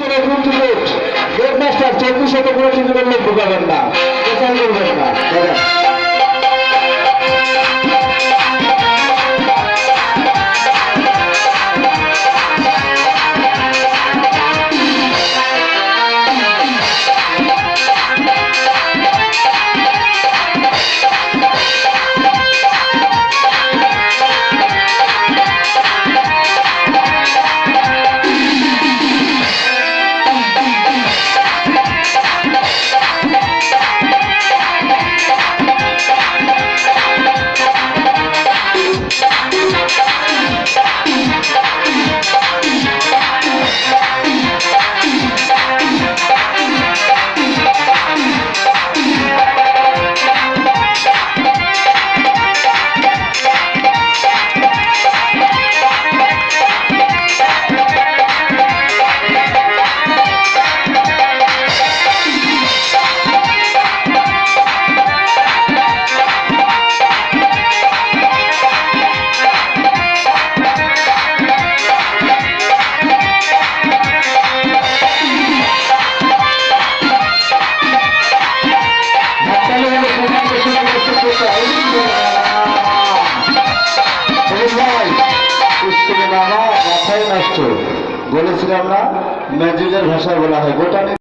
ছেলে কিন্তু gate gate master চব্বিশ শত করে কিন্তু লোক ঢুকাবেন না। কোথায় করবেন না। নষ্ট বলেছিলাম না ম্যাজিকের ভাষায় বলা হয়। গোটা